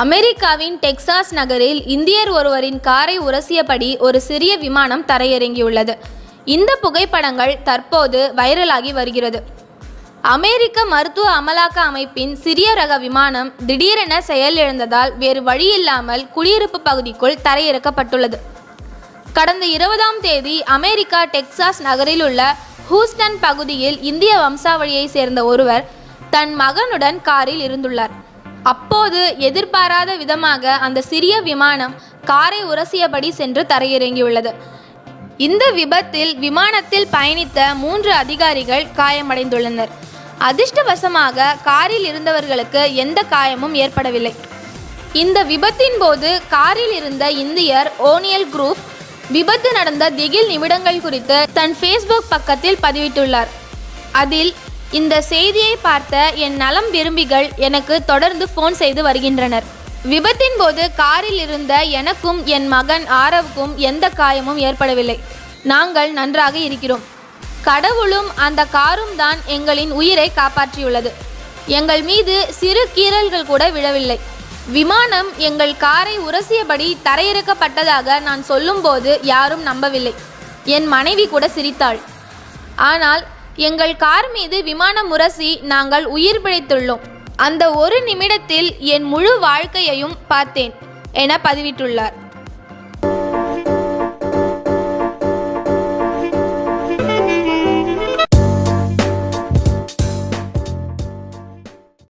அமெரிக்காவின் டெக்சாஸ் நகரில் இந்தியர் ஒருவரின் காரை உரசியபடி ஒரு சிறிய விமானம் தரையிறங்கியுள்ளது. இந்த புகைப்படங்கள் தற்போது வைரலாகி வருகிறது. அமெரிக்க மருத்துவ அமலாக்க அமைப்பின் சிறிய ரக விமானம் திடீரென செயலிழந்ததால் வேறு வழியில்லாமல் குடியிருப்பு பகுதிக்குள் தரையிறக்கப்பட்டுள்ளது. கடந்த இருபதாம் தேதி அமெரிக்கா டெக்சாஸ் நகரில் உள்ள ஹூஸ்டன் பகுதியில் இந்திய வம்சாவளியை சேர்ந்த ஒருவர் தன் மகனுடன் காரில் இருந்துள்ளார். அப்போது எதிர்பாராத விதமாக அந்த சிறிய விமானம் காரை உரசியபடி சென்று தரையிறங்கியுள்ளது. இந்த விபத்தில் விமானத்தில் பயணித்த மூன்று அதிகாரிகள் காயமடைந்துள்ளனர். அதிர்ஷ்டவசமாக காரில் இருந்தவர்களுக்கு எந்த காயமும் ஏற்படவில்லை. இந்த விபத்தின் போது காரில் இருந்த இந்தியர் ஓனியல் குரூப் விபத்து நடந்த திகில் நிமிடங்கள் குறித்து தன் ஃபேஸ்புக் பக்கத்தில் பதிவிட்டுள்ளார். அதில் இந்த செய்தியை பார்த்த என் நலம் விரும்பிகள் எனக்கு தொடர்ந்து ஃபோன் செய்து வருகின்றனர். விபத்தின் போது காரில் இருந்த எனக்கும் என் மகன் ஆரவுக்கும் எந்த காயமும் ஏற்படவில்லை. நாங்கள் நன்றாக இருக்கிறோம். கடவுளும் அந்த காரும் தான் எங்களின் உயிரை காப்பாற்றியுள்ளது. எங்கள் மீது சிறு கீறல்கள் கூட விழவில்லை. விமானம் எங்கள் காரை உரசியபடி தரையிறக்கப்பட்டதாக நான் சொல்லும்போது யாரும் நம்பவில்லை. என் மனைவி கூட சிரித்தாள். ஆனால் எங்கள் கார் மீது விமானம் முரசி நாங்கள் உயிர் பிழைத்துள்ளோம். அந்த ஒரு நிமிடத்தில் என் முழு வாழ்க்கையையும் பார்த்தேன் என பதிவிட்டுள்ளார்.